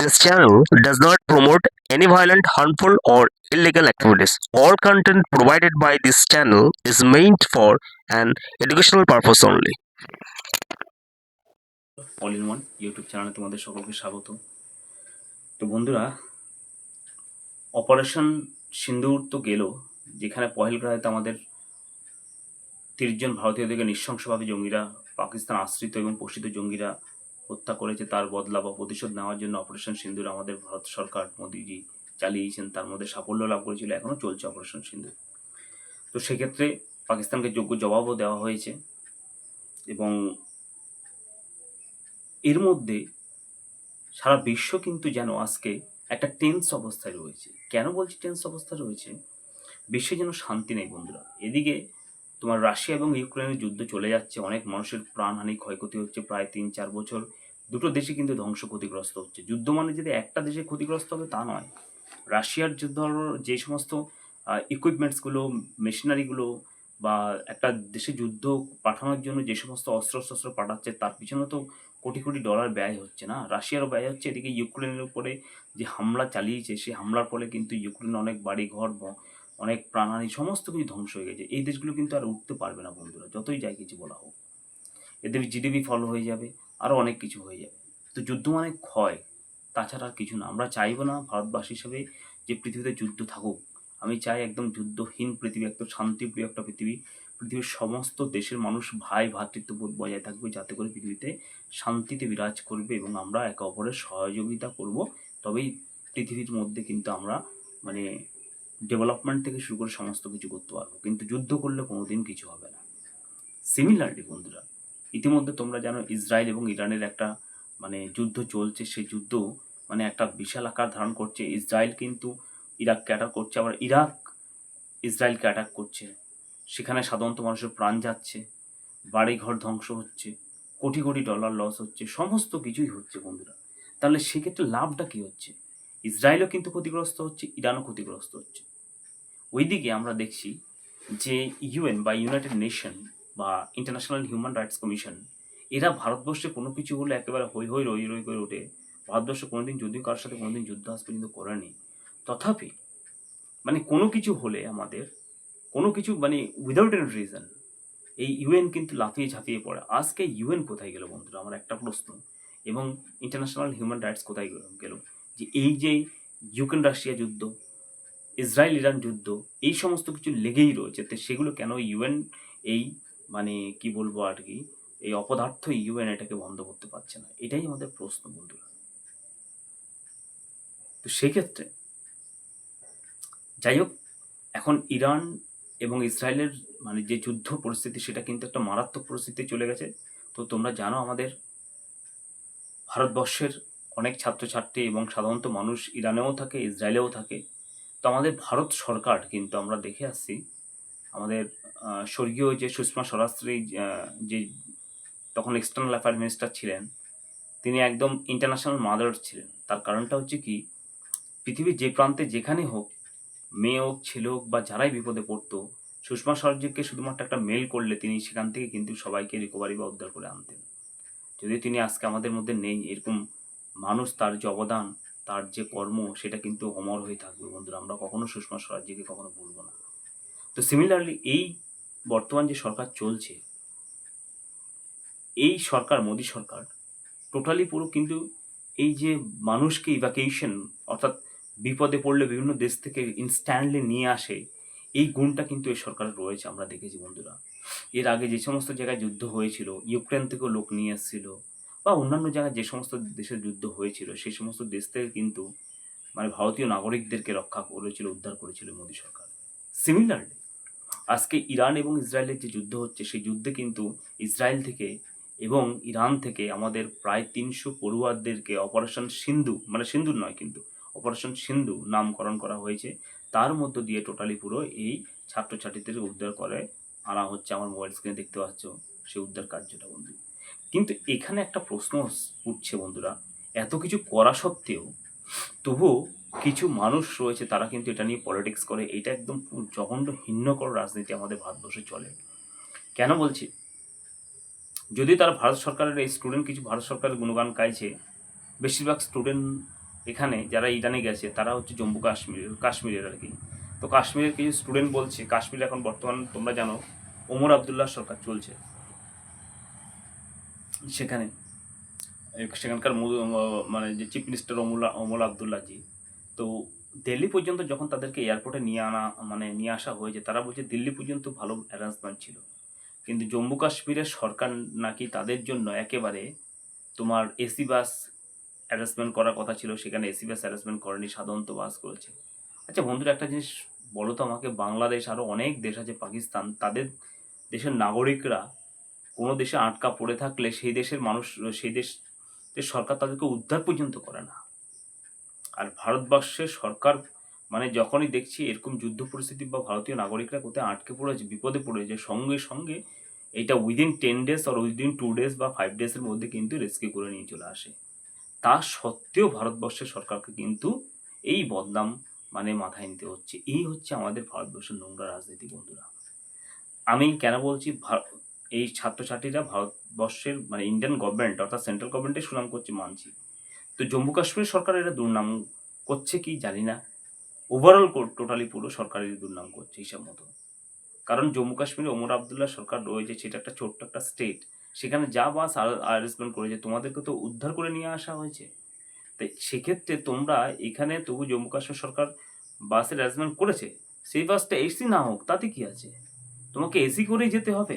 This channel does not promote any violent, harmful, or illegal activities. All content provided by this channel is meant for an educational purpose only. All in one YouTube চ্যানেলে তোমাদের সকলকে স্বাগত তো বন্ধুরা operation সিন্দুর তো গেল যেখানে পহেলগ্রাহেতে আমাদের তিরিশ জন ভারতীয়দেরকে নৃশংসভাবে জঙ্গিরা পাকিস্তান আশ্রিত এবং পোষিত জঙ্গিরা হত্যা করেছে তার বদলা বা প্রতিশোধ নেওয়ার জন্য অপারেশন সিন্দুর আমাদের ভারত সরকার মোদিজি চালিয়েছেন, তার মধ্যে সাফল্য লাভ করেছিল এখনও চলছে অপারেশন সিন্দুর। তো সেক্ষেত্রে পাকিস্তানকে যোগ্য জবাবও দেওয়া হয়েছে এবং এর মধ্যে সারা বিশ্ব কিন্তু যেন আজকে একটা টেন্স অবস্থায় রয়েছে। কেন বলছি টেন্স অবস্থায় রয়েছে? বিশ্বে যেন শান্তি নেই বন্ধুরা। এদিকে তোমার রাশিয়া এবং ইউক্রেনের যুদ্ধ চলে যাচ্ছে, অনেক মানুষের প্রাণহানি ক্ষয়ক্ষতি হচ্ছে প্রায় তিন চার বছর। দুটো দেশে কিন্তু ধ্বংস ক্ষতিগ্রস্ত হচ্ছে। যুদ্ধ মানে যদি একটা দেশে ক্ষতিগ্রস্ত হবে, তা নয়। রাশিয়ার যুদ্ধ যে সমস্ত ইকুইপমেন্টসগুলো মেশিনারিগুলো বা একটা দেশে যুদ্ধ পাঠানোর জন্য যে সমস্ত অস্ত্র শস্ত্র পাঠাচ্ছে, তার পিছনে তো কোটি কোটি ডলার ব্যয় হচ্ছে না। রাশিয়ারও ব্যয় হচ্ছে, এদিকে ইউক্রেনের উপরে যে হামলা চালিয়েছে সেই হামলার ফলে কিন্তু ইউক্রেন অনেক বাড়ি ঘর অনেক প্রাণহানি, সমস্ত কিছু ধ্বংস হয়ে গেছে। এই দেশগুলো কিন্তু আর উঠতে পারবে না, বন্ধুরা, যতই যাই কিছু বলা হোক। এদের জিডিপি ফলো হয়ে যাবে। আরও অনেক কিছু হয়ে যাবে। তো যুদ্ধ মানে ক্ষয়, তাছাড়া আর কিছু না। আমরা চাইব না ভারতবাসী হিসেবে যে পৃথিবীতে যুদ্ধ থাকুক। আমি চাই একদম যুদ্ধহীন পৃথিবী, একদম শান্তিপ্রিয় একটা পৃথিবী, পৃথিবীর সমস্ত দেশের মানুষ ভাই ভ্রাতৃত্ববোধ বজায় থাকবে, যাতে করে পৃথিবীতে শান্তিতে বিরাজ করবে এবং আমরা একে অপরের সহযোগিতা করব। তবেই পৃথিবীর মধ্যে কিন্তু আমরা মানে ডেভেলপমেন্ট থেকে শুরু করে সমস্ত কিছু করতে পারব। কিন্তু যুদ্ধ করলে কোনোদিন কিছু হবে না। সিমিলারলি বন্ধুরা ইতিমধ্যে তোমরা জানো ইসরায়েল এবং ইরানের একটা মানে যুদ্ধ চলছে। সেই যুদ্ধ মানে একটা বিশাল আকার ধারণ করছে। ইসরায়েল কিন্তু ইরাককে অ্যাটাক করছে, আবার ইরাক ইসরায়েলকে অ্যাটাক করছে। সেখানে সাধারণত মানুষের প্রাণ যাচ্ছে, বাড়িঘর ধ্বংস হচ্ছে, কোটি কোটি ডলার লস হচ্ছে, সমস্ত কিছুই হচ্ছে বন্ধুরা। তাহলে সেক্ষেত্রে লাভটা কি হচ্ছে? ইসরায়েলও কিন্তু ক্ষতিগ্রস্ত হচ্ছে, ইরানও ক্ষতিগ্রস্ত হচ্ছে। ওইদিকে আমরা দেখছি যে ইউএন বা ইউনাইটেড নেশন বা ইন্টারন্যাশনাল হিউম্যান রাইটস কমিশন এরা ভারতবর্ষে কোনো কিছু হলে একেবারে হই হই রই রই করে ওঠে। ভারতবর্ষ কোনোদিন যদিও কারোর সাথে কোনোদিন যুদ্ধ আজ পর্যন্ত করেনি। তথাপি মানে কোনো কিছু হলে আমাদের, কোনো কিছু মানে উইদাউট এন রিজন এই ইউএন কিন্তু লাফিয়ে ঝাঁপিয়ে পড়ে। আজকে ইউএন কোথায় গেল বন্ধুরা? আমার একটা প্রশ্ন। এবং ইন্টারন্যাশনাল হিউম্যান রাইটস কোথায় গেল- যে এই যে ইউক্রেন রাশিয়া যুদ্ধ ইসরায়েল ইরান যুদ্ধ, এই সমস্ত কিছু লেগেই রয়েছে। সেগুলো কেন ইউএন এই মানে কি বলব আর কি, এই অপদার্থ ইউএন এটাকে বন্ধ করতে পারছে না। এটাই আমাদের প্রশ্ন বন্ধুরা। তো সেক্ষেত্রে যাই হোক, এখন ইরান এবং ইসরায়েলের মানে যে যুদ্ধ পরিস্থিতি, সেটা কিন্তু একটা মারাত্মক পরিস্থিতি চলে গেছে। তো তোমরা জানো আমাদের ভারতবর্ষের অনেক ছাত্রছাত্রী এবং সাধারণত মানুষ ইরানেও থাকে, ইসরায়েলেও থাকে। তো আমাদের ভারত সরকার কিন্তু আমরা দেখে আসছি আমাদের স্বর্গীয় যে সুষমা স্বরাষ্ট্রী যে তখন এক্সটার্নাল অ্যাফেয়ার মিনিস্টার ছিলেন, তিনি একদম ইন্টারন্যাশনাল মাদার ছিলেন। তার কারণটা হচ্ছে কি, পৃথিবীর যে প্রান্তে যেখানে হোক, মেয়ে হোক, ছেলে হোক বা যারাই বিপদে পড়তো, সুষমা স্বরাজ্যকে শুধুমাত্র একটা মেল করলে তিনি সেখান থেকে কিন্তু সবাইকে রিকভারি বা উদ্ধার করে আনতেন। যদি তিনি আজকে আমাদের মধ্যে নেই, এরকম মানুষ, তার যে অবদান, তার যে কর্ম, সেটা কিন্তু অমর হয়ে থাকবে বন্ধুরা। আমরা কখনো সুষমা স্বরাজ্যকে কখনো ভুলবো না। তো সিমিলারলি এই বর্তমান যে সরকার চলছে, এই সরকার, মোদী সরকার টোটালি পুরো কিন্তু এই যে মানুষকে ইভাকুয়েশন অর্থাৎ বিপদে পড়লে বিভিন্ন দেশ থেকে ইনস্ট্যান্টলি নিয়ে আসে, এই গুণটা কিন্তু এই সরকারের রয়েছে আমরা দেখেছি বন্ধুরা। এর আগে যে সমস্ত জায়গায় যুদ্ধ হয়েছিল, ইউক্রেন থেকেও লোক নিয়ে এসেছিল, বা অন্যান্য জায়গায় যে সমস্ত দেশের যুদ্ধ হয়েছিল, সেই সমস্ত দেশ থেকে কিন্তু মানে ভারতীয় নাগরিকদেরকে রক্ষা করেছিল, উদ্ধার করেছিল মোদী সরকার। সিমিলারলি আজকে ইরান এবং ইসরায়েলের যে যুদ্ধ হচ্ছে, সেই যুদ্ধে কিন্তু ইসরায়েল থেকে এবং ইরান থেকে আমাদের প্রায় তিনশো পড়ুয়াদেরকে অপারেশন সিন্ধু মানে সিন্ধুর নয় কিন্তু অপারেশন সিন্ধু নামকরণ করা হয়েছে। তার মধ্য দিয়ে টোটালি পুরো এই ছাত্রছাত্রীদের উদ্ধার করে আনা হচ্ছে আমার মোবাইল স্ক্রিনে দেখতে পাচ্ছ সেই উদ্ধার কার্যটা বন্ধু। কিন্তু এখানে একটা প্রশ্ন উঠছে বন্ধুরা, এত কিছু করা সত্ত্বেও তবুও কিছু মানুষ রয়েছে, তারা কিন্তু এটা নিয়ে পলিটিক্স করে। এটা একদম জঘন্য, হিন্নকর রাজনীতি আমাদের ভারতবর্ষে চলে। কেন বলছি? যদি তারা ভারত সরকারের, এই স্টুডেন্ট কিছু ভারত সরকারের গুণগান গাইছে, বেশিরভাগ স্টুডেন্ট এখানে যারা ইরানে গেছে, তারা হচ্ছে জম্মু কাশ্মীর, কাশ্মীরের আর কি। তো কাশ্মীরের কিছু স্টুডেন্ট বলছে, কাশ্মীর এখন বর্তমান তোমরা জানো, ওমর আবদুল্লাহ সরকার চলছে। সেখানে, সেখানকার মানে যে চিফ মিনিস্টার অমুল, অমল আবদুল্লাজি তো দিল্লি পর্যন্ত যখন তাদেরকে এয়ারপোর্টে নিয়ে আনা মানে নিয়ে আসা হয়েছে, তারা বলছে দিল্লি পর্যন্ত ভালো অ্যারেঞ্জমেন্ট ছিল। কিন্তু জম্মু কাশ্মীরের সরকার নাকি তাদের জন্য একেবারে তোমার এসি বাস অ্যারেঞ্জমেন্ট করার কথা ছিল, সেখানে এসি বাস অ্যারেঞ্জমেন্ট করেনি, সাধারণত বাস করেছে। আচ্ছা বন্ধুরা, একটা জিনিস বলো তো আমাকে, বাংলাদেশ আরও অনেক দেশ আছে, পাকিস্তান, তাদের দেশের নাগরিকরা কোনো দেশে আটকা পড়ে থাকলে সেই দেশের মানুষ, সেই দেশের সরকার তাদেরকে উদ্ধার পর্যন্ত করে না। আর ভারতবর্ষের সরকার মানে যখনই দেখছি এরকম যুদ্ধ পরিস্থিতি বা ভারতীয় নাগরিকরা কোথায় আটকে পড়েছে, বিপদে পড়েছে, সঙ্গে সঙ্গে এটা উইদিন টেন ডেজ আর উইদিন টু ডেজ বা ফাইভ ডেজের মধ্যে কিন্তু রেস্কিউ করে নিয়ে চলে আসে। তা সত্ত্বেও ভারতবর্ষের সরকারকে কিন্তু এই বদনাম মানে মাথায় নিতে হচ্ছে। এই হচ্ছে আমাদের ভারতবর্ষের নোংরা রাজনীতি, বন্ধুরা। আমি কেন বলছি এই ছাত্রছাত্রীরা ভারতবর্ষের মানে ইন্ডিয়ান গভর্নমেন্ট অর্থাৎ সেন্ট্রাল গভর্নমেন্টের সুনাম করছে মানছি। তো জম্মু কাশ্মীর সরকার এটা দুর্নাম করছে কি জানি না। ওভারঅল টোটালি পুরো সরকারের দুর্নাম করছে হিসাব মতো। কারণ জম্মু কাশ্মীরে ওমর আবদুল্লাহ সরকার রয়েছে, সেটা একটা ছোট্ট একটা স্টেট সেখানে যা বাস অ্যারেঞ্জমেন্ট করেছে, তোমাদেরকে তো উদ্ধার করে নিয়ে আসা হয়েছে। তাই সেক্ষেত্রে তোমরা এখানে তবু জম্মু কাশ্মীর সরকার বাসের অ্যারেঞ্জমেন্ট করেছে, সেই বাসটা এসি না হোক, তাতে কি আছে? তোমাকে এসি করেই যেতে হবে।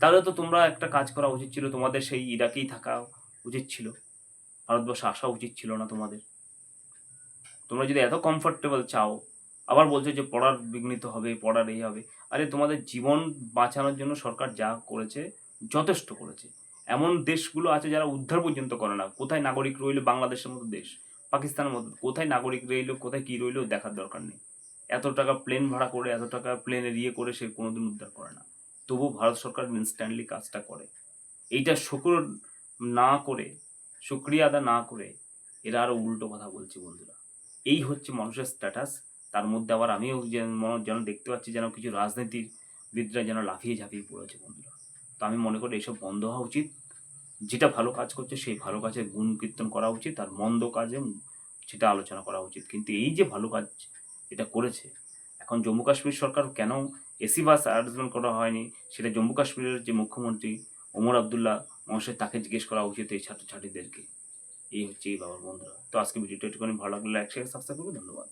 তাহলে তো তোমরা একটা কাজ করা উচিত ছিল, তোমাদের সেই ইরাকেই থাকা উচিত ছিল। ভারতবর্ষে আসা উচিত ছিল না তোমাদের। তোমরা যদি এত কমফর্টেবল চাও, আবার বলছো যে পড়ার বিঘ্নিত হবে, পড়ার এই হবে, আরে তোমাদের জীবন বাঁচানোর জন্য সরকার যা করেছে, যথেষ্ট করেছে। এমন দেশগুলো আছে যারা উদ্ধার পর্যন্ত করে না। কোথায় নাগরিক রইল বাংলাদেশের মতো দেশ, পাকিস্তানের মতো, কোথায় নাগরিক রইল, কোথায় কি রইল দেখার দরকার নেই। এত টাকা প্লেন ভাড়া করে, এত টাকা প্লেনের ইয়ে করে সে কোনোদিন উদ্ধার করে না। তবু ভারত সরকার ইনস্ট্যান্টলি কাজটা করে। এইটা শুক্র না করে শুক্রিয়া আদা না করে এরা আরও উল্টো কথা বলছে বন্ধুরা। এই হচ্ছে মানুষের স্ট্যাটাস তার মধ্যে আবার আমিও যেন যেন দেখতে পাচ্ছি যেন কিছু রাজনীতিবিদরা যেন লাফিয়ে ঝাঁপিয়ে পড়েছে বন্ধুরা। তো আমি মনে করি এসব বন্ধ হওয়া উচিত। যেটা ভালো কাজ করছে সেই ভালো কাজের গুণ কীর্তন করা উচিত আর মন্দ কাজে সেটা আলোচনা করা উচিত। কিন্তু এই যে ভালো কাজ এটা করেছে, এখন জম্মু কাশ্মীর সরকার কেন এসি বাস অ্যারেঞ্জমেন্ট করা হয়নি? সেটা জম্মু কাশ্মীরের যে মুখ্যমন্ত্রী ওমর আবদুল্লাহ মহাশয় তাকে জিজ্ঞেস করা উচিত এই ছাত্রছাত্রীদেরকে। এই হচ্ছে এই বাবার বন্ধুরা। তো আজকে ভিডিওটা একটুখানি ভালো লাগলে শেয়ার সাবস্ক্রাইব করবে ধন্যবাদ।